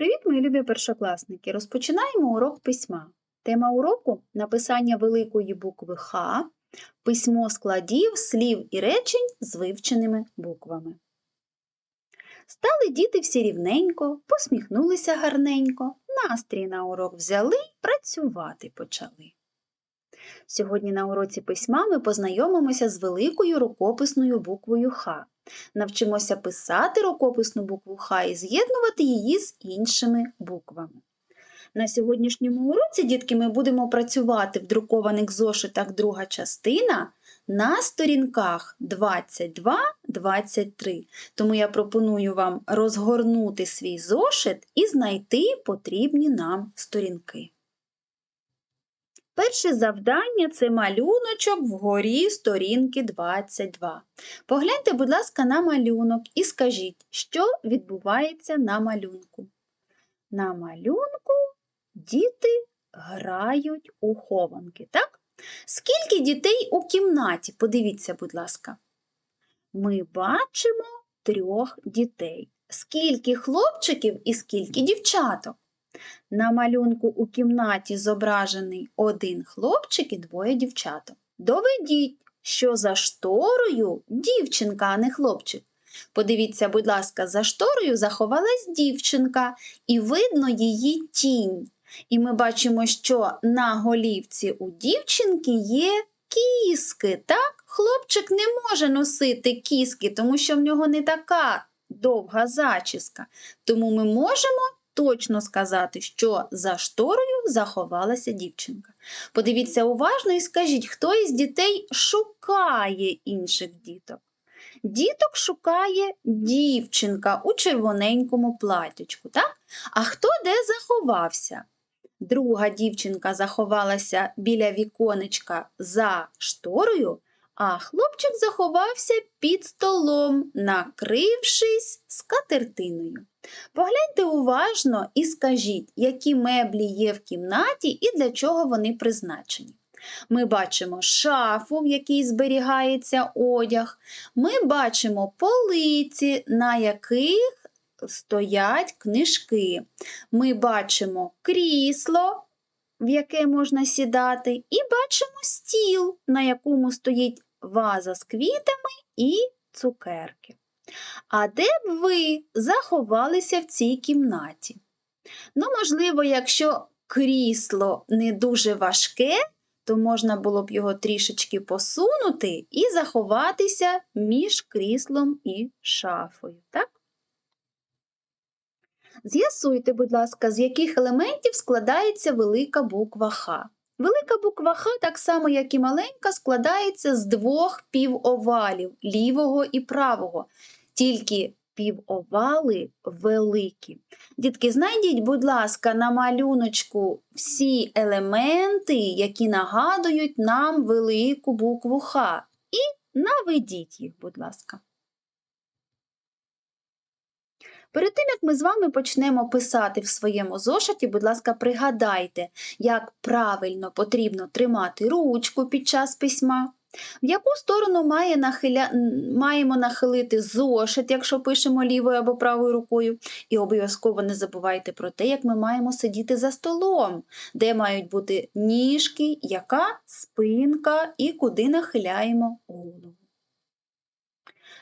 Привіт, мої любі першокласники! Розпочинаємо урок письма. Тема уроку написання великої букви Х, письмо складів, слів і речень з вивченими буквами. Стали діти всі рівненько, посміхнулися гарненько, настрій на урок взяли, працювати почали. Сьогодні на уроці письма ми познайомимося з великою рукописною буквою Х. Навчимося писати рукописну букву Х і з'єднувати її з іншими буквами. На сьогоднішньому уроці, дітки, ми будемо працювати в друкованих зошитах друга частина на сторінках 22-23. Тому я пропоную вам розгорнути свій зошит і знайти потрібні нам сторінки. Перше завдання це малюночок вгорі сторінки 22. Погляньте, будь ласка, на малюнок і скажіть, що відбувається на малюнку. На малюнку діти грають у хованки, так? Скільки дітей у кімнаті? Подивіться, будь ласка. Ми бачимо трьох дітей. Скільки хлопчиків і скільки дівчаток? На малюнку у кімнаті зображений один хлопчик і двоє дівчаток. Доведіть, що за шторою дівчинка, а не хлопчик. Подивіться, будь ласка, за шторою заховалась дівчинка, і видно її тінь. І ми бачимо, що на голівці у дівчинки є кіски. Так? Хлопчик не може носити кіски, тому що в нього не така довга зачіска. Тому ми можемо точно сказати, що за шторою заховалася дівчинка. Подивіться уважно і скажіть, хто із дітей шукає інших діток? Діток шукає дівчинка у червоненькому платячку, так? А хто де заховався? Друга дівчинка заховалася біля віконечка за шторою, а хлопчик заховався під столом, накрившись скатертиною. Погляньте уважно і скажіть, які меблі є в кімнаті і для чого вони призначені. Ми бачимо шафу, в якій зберігається одяг. Ми бачимо полиці, на яких стоять книжки. Ми бачимо крісло, в яке можна сідати, і бачимо стіл, на якому стоїть ваза з квітами і цукерки. А де б ви заховалися в цій кімнаті? Ну, можливо, якщо крісло не дуже важке, то можна було б його трішечки посунути і заховатися між кріслом і шафою. так? З'ясуйте, будь ласка, з яких елементів складається велика буква Х. Велика буква Х, так само, як і маленька, складається з двох півовалів лівого і правого тільки півовали великі. Дітки, знайдіть, будь ласка, на малюночку всі елементи, які нагадують нам велику букву Х. І наведіть їх, будь ласка. Перед тим, як ми з вами почнемо писати в своєму зошиті, будь ласка, пригадайте, як правильно потрібно тримати ручку під час письма. В яку сторону має нахиля... маємо нахилити зошит, якщо пишемо лівою або правою рукою. І обов'язково не забувайте про те, як ми маємо сидіти за столом, де мають бути ніжки, яка спинка і куди нахиляємо голову.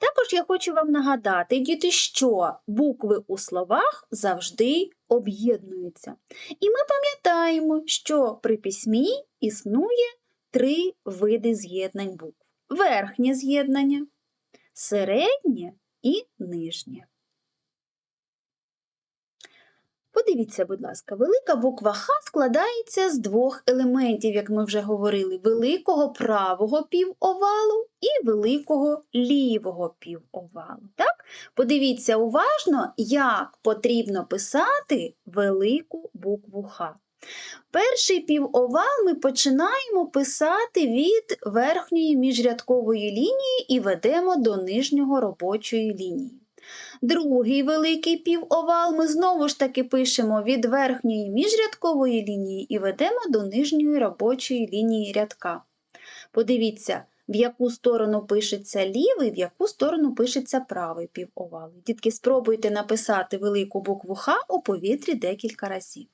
Також я хочу вам нагадати, діти, що букви у словах завжди об'єднуються. І ми пам'ятаємо, що при письмі існує три види з'єднань букв: верхнє з'єднання, середнє і нижнє. Подивіться, будь ласка, велика буква Х складається з двох елементів, як ми вже говорили: великого правого півовалу і великого лівого півовалу. Так? Подивіться уважно, як потрібно писати велику букву Х. Перший півовал ми починаємо писати від верхньої міжрядкової лінії і ведемо до нижнього робочої лінії. Другий великий півовал ми знову ж таки пишемо від верхньої міжрядкової лінії і ведемо до нижньої робочої лінії рядка. Подивіться, в яку сторону пишеться лівий, в яку сторону пишеться правий півовалий. Дітки, спробуйте написати велику букву Х у повітрі декілька разів.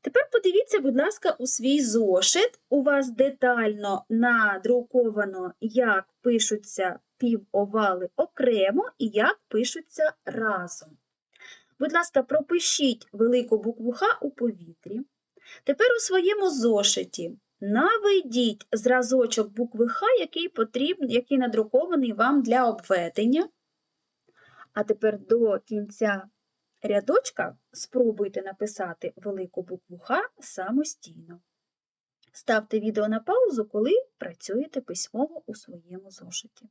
Тепер подивіться, будь ласка, у свій зошит. У вас детально надруковано, як пишуться півовали окремо і як пишуться разом. Будь ласка, пропишіть велику букву Х у повітрі. Тепер у своєму зошиті наведіть зразочок букви Х, який потрібен, який надрукований вам для обведення. А тепер до кінця рядочка спробуйте написати велику букву Х самостійно. Ставте відео на паузу, коли працюєте письмово у своєму зошиті.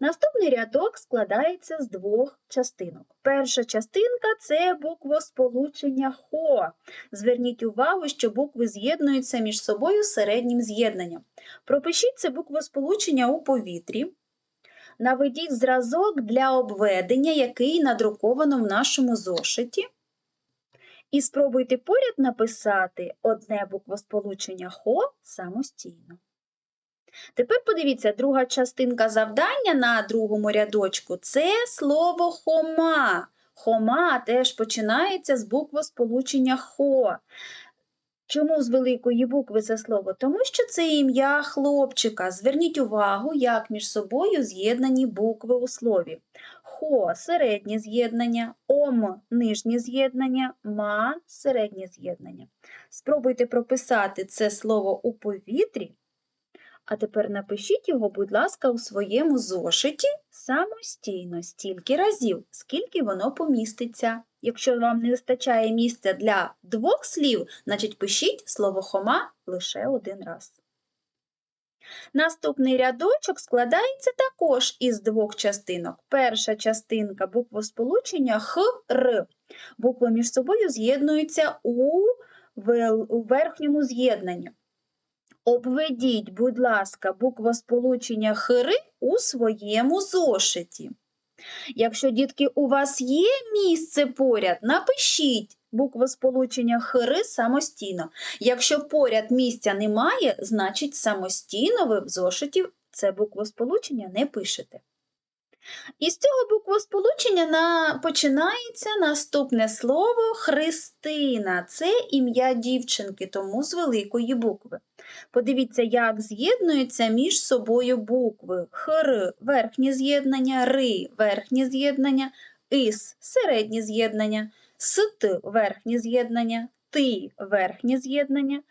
Наступний рядок складається з двох частинок. Перша частинка це буквосполучення ХО. Зверніть увагу, що букви з'єднуються між собою середнім з'єднанням. Пропишіть це буквосполучення у повітрі. Наведіть зразок для обведення, який надруковано в нашому зошиті. І спробуйте поряд написати одне буквосполучення ХО самостійно. Тепер подивіться, друга частинка завдання на другому рядочку це слово хома. Хома теж починається з буквосполучення хо. Чому з великої букви це слово? Тому що це ім'я хлопчика. Зверніть увагу, як між собою з'єднані букви у слові. Хо середнє з'єднання, ом нижнє з'єднання, ма середнє з'єднання. Спробуйте прописати це слово у повітрі. А тепер напишіть його, будь ласка, у своєму зошиті самостійно, стільки разів, скільки воно поміститься. Якщо вам не вистачає місця для двох слів, значить пишіть слово хома лише один раз. Наступний рядочок складається також із двох частинок. Перша частинка буквосполучення Х, Р. Букви між собою з'єднуються у верхньому з'єднанні. Обведіть, будь ласка, буквосполучення хири у своєму зошиті. Якщо, дітки, у вас є місце поряд, напишіть буквосполучення хири самостійно. Якщо поряд місця немає, значить самостійно ви в зошиті це буквосполучення не пишете. Із цього буквосполучення на... починається наступне слово Христина. Це ім'я дівчинки, тому з великої букви. Подивіться, як з'єднуються між собою букви Хр верхнє з'єднання, Ри верхнє з'єднання, Ис середнє з'єднання, Ст верхнє з'єднання, Ти верхнє з'єднання,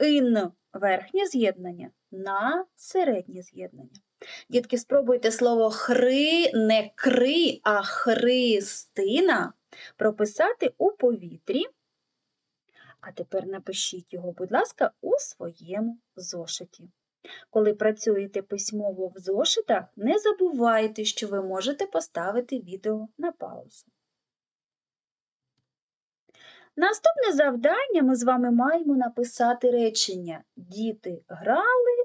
Ін верхнє з'єднання, на середнє з'єднання. Дітки, спробуйте слово хри, не кри, а христина прописати у повітрі. А тепер напишіть його, будь ласка, у своєму зошиті. Коли працюєте письмово в зошитах, не забувайте, що ви можете поставити відео на паузу. Наступне завдання ми з вами маємо написати речення Діти грали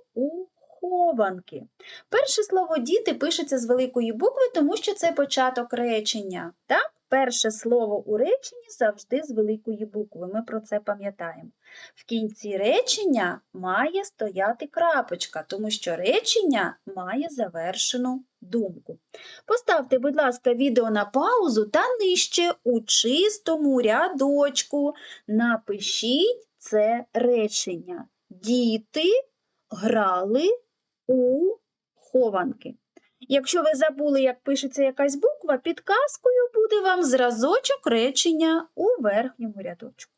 хованки. Перше слово діти пишеться з великої букви, тому що це початок речення. Так? Перше слово у реченні завжди з великої букви. Ми про це пам'ятаємо. В кінці речення має стояти крапочка, тому що речення має завершену думку. Поставте, будь ласка, відео на паузу та нижче у чистому рядочку напишіть це речення. Діти грали у хованки. Якщо ви забули, як пишеться якась буква, підказкою буде вам зразочок речення у верхньому рядочку.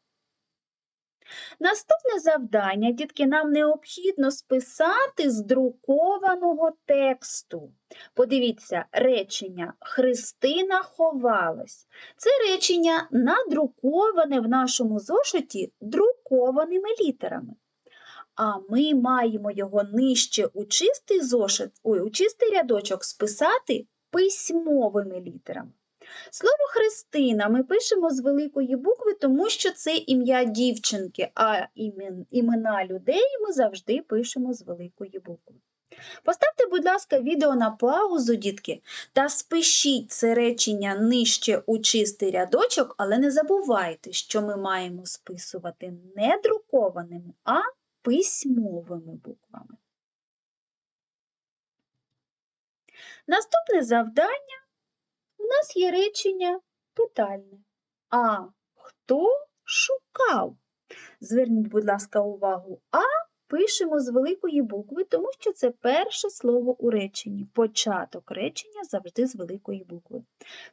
Наступне завдання, дітки, нам необхідно списати з друкованого тексту. Подивіться, речення Христина ховалась. Це речення надруковане в нашому зошиті друкованими літерами а ми маємо його нижче у чистий зошит, ой, у чистий рядочок списати письмовими літерами. Слово Христина ми пишемо з великої букви, тому що це ім'я дівчинки, а імена людей ми завжди пишемо з великої букви. Поставте, будь ласка, відео на паузу, дітки, та спишіть це речення нижче у чистий рядочок, але не забувайте, що ми маємо списувати не друкованими, а письмовими буквами. Наступне завдання у нас є речення питальне. А хто шукав? Зверніть, будь ласка, увагу А пишемо з великої букви, тому що це перше слово у реченні. Початок речення завжди з великої букви.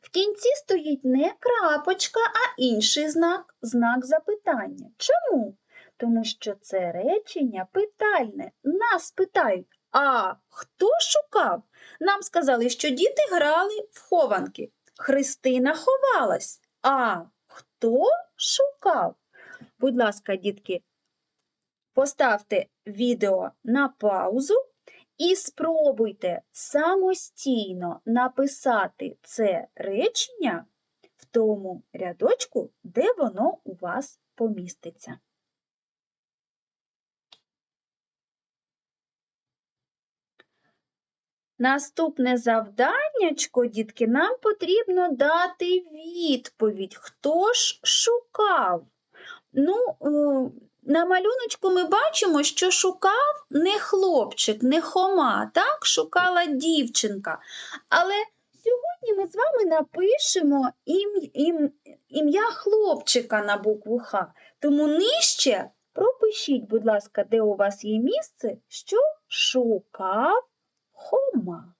В кінці стоїть не крапочка, а інший знак знак запитання. Чому? Тому що це речення питальне. Нас питають, а хто шукав? Нам сказали, що діти грали в хованки. Христина ховалась. А хто шукав? Будь ласка, дітки, поставте відео на паузу і спробуйте самостійно написати це речення в тому рядочку, де воно у вас поміститься. Наступне завданнячко, дітки, нам потрібно дати відповідь. Хто ж шукав? Ну, на малюночку ми бачимо, що шукав не хлопчик, не хома, так? Шукала дівчинка. Але сьогодні ми з вами напишемо ім- ім- ім'я хлопчика на букву Х. Тому нижче пропишіть, будь ласка, де у вас є місце, що шукав Хома.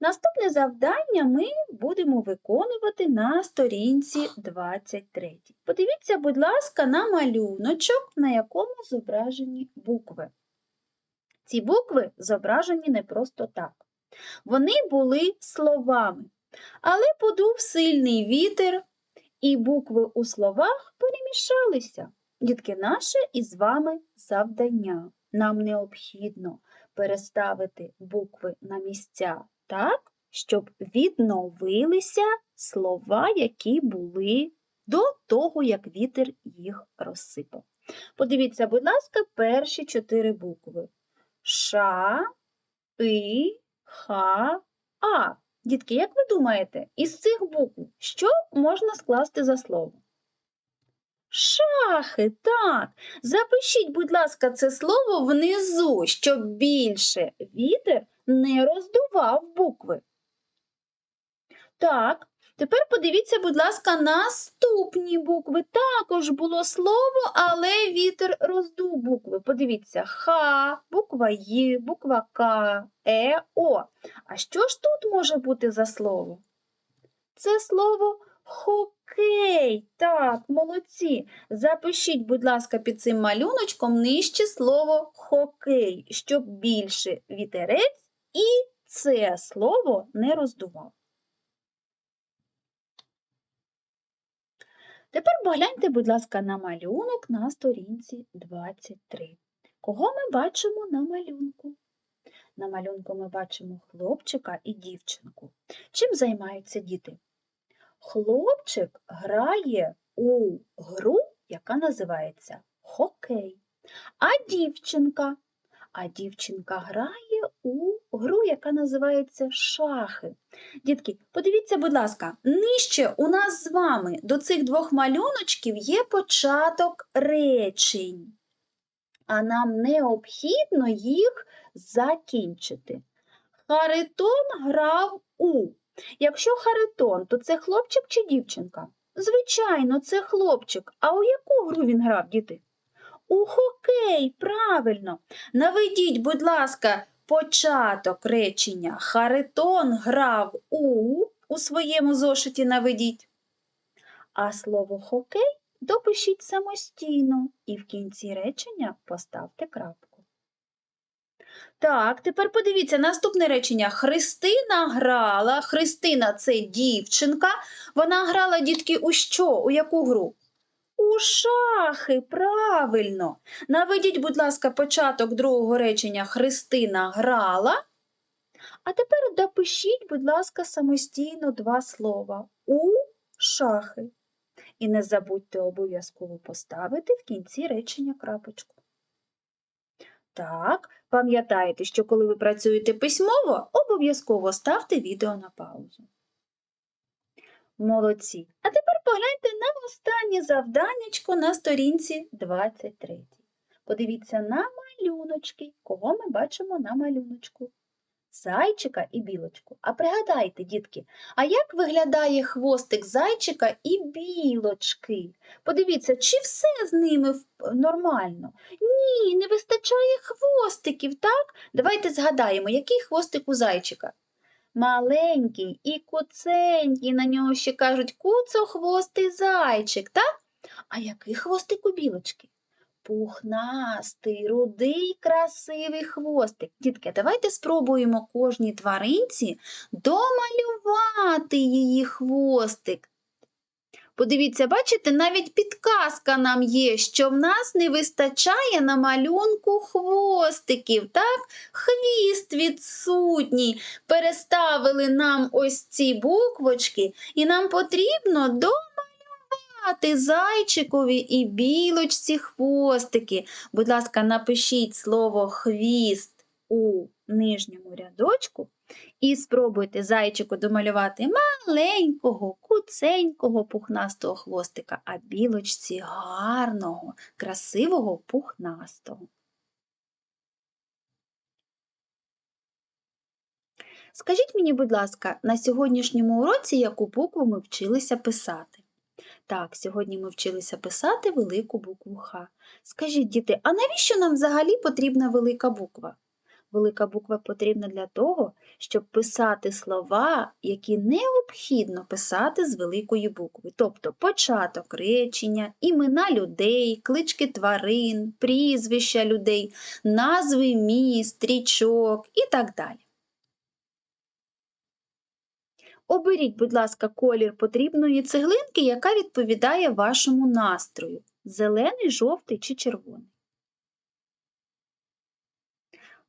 Наступне завдання ми будемо виконувати на сторінці 23. Подивіться, будь ласка, на малюночок, на якому зображені букви. Ці букви зображені не просто так. Вони були словами, але подув сильний вітер, і букви у словах перемішалися. Дітки, наше із вами завдання. Нам необхідно переставити букви на місця так, щоб відновилися слова, які були до того, як вітер їх розсипав. Подивіться, будь ласка, перші чотири букви. Ша, И, Ха, А. Дітки, як ви думаєте, із цих букв що можна скласти за слово? Шахи, так. Запишіть, будь ласка, це слово внизу, щоб більше вітер не роздував букви. Так, тепер подивіться, будь ласка, наступні букви. Також було слово, але вітер роздув букви. Подивіться, Х, буква Й, буква К, Е, О. А що ж тут може бути за слово? Це слово хокей. Так, молодці. Запишіть, будь ласка, під цим малюночком нижче слово хокей, щоб більше вітерець і це слово не роздував. Тепер погляньте, будь ласка, на малюнок на сторінці 23. Кого ми бачимо на малюнку? На малюнку ми бачимо хлопчика і дівчинку. Чим займаються діти? Хлопчик грає у гру, яка називається хокей. А дівчинка? А дівчинка грає у гру, яка називається шахи. Дітки, подивіться, будь ласка, нижче у нас з вами до цих двох малюночків є початок речень, а нам необхідно їх закінчити. Харитон грав у. Якщо Харитон, то це хлопчик чи дівчинка? Звичайно, це хлопчик. А у яку гру він грав, діти? У хокей, правильно. Наведіть, будь ласка, початок речення. Харитон грав у у своєму зошиті наведіть. А слово хокей допишіть самостійно і в кінці речення поставте крапку. Так, тепер подивіться наступне речення. Христина грала. Христина це дівчинка. Вона грала дітки у що? У яку гру? У шахи, правильно. Наведіть, будь ласка, початок другого речення Христина грала. А тепер допишіть, будь ласка, самостійно два слова у шахи. І не забудьте обов'язково поставити в кінці речення крапочку. Так, пам'ятайте, що коли ви працюєте письмово, обов'язково ставте відео на паузу. Молодці. А тепер погляньте на останнє завданнячко на сторінці 23. Подивіться на малюночки. Кого ми бачимо на малюночку? Зайчика і білочку. А пригадайте, дітки, а як виглядає хвостик зайчика і білочки? Подивіться, чи все з ними нормально? Ні, не вистачає хвостиків, так? Давайте згадаємо, який хвостик у зайчика? Маленький і куценький, на нього ще кажуть куцохвостий зайчик, так? А який хвостик у білочки? Пухнастий, рудий, красивий хвостик. Дітки, давайте спробуємо кожній тваринці домалювати її хвостик. Подивіться, бачите, навіть підказка нам є, що в нас не вистачає на малюнку хвостиків, так? Хвіст відсутній. Переставили нам ось ці буквочки, і нам потрібно домалювати зайчикові і білочці хвостики. Будь ласка, напишіть слово хвіст у нижньому рядочку і спробуйте зайчику домалювати маленького, куценького пухнастого хвостика, а білочці гарного, красивого пухнастого. Скажіть мені, будь ласка, на сьогоднішньому уроці яку букву ми вчилися писати? Так, сьогодні ми вчилися писати велику букву Х. Скажіть, діти, а навіщо нам взагалі потрібна велика буква? Велика буква потрібна для того, щоб писати слова, які необхідно писати з великої букви, тобто початок речення, імена людей, клички тварин, прізвища людей, назви міст, річок і так далі. Оберіть, будь ласка, колір потрібної цеглинки, яка відповідає вашому настрою: зелений, жовтий чи червоний.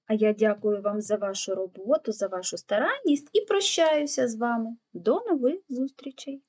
А я дякую вам за вашу роботу, за вашу старанність і прощаюся з вами. До нових зустрічей!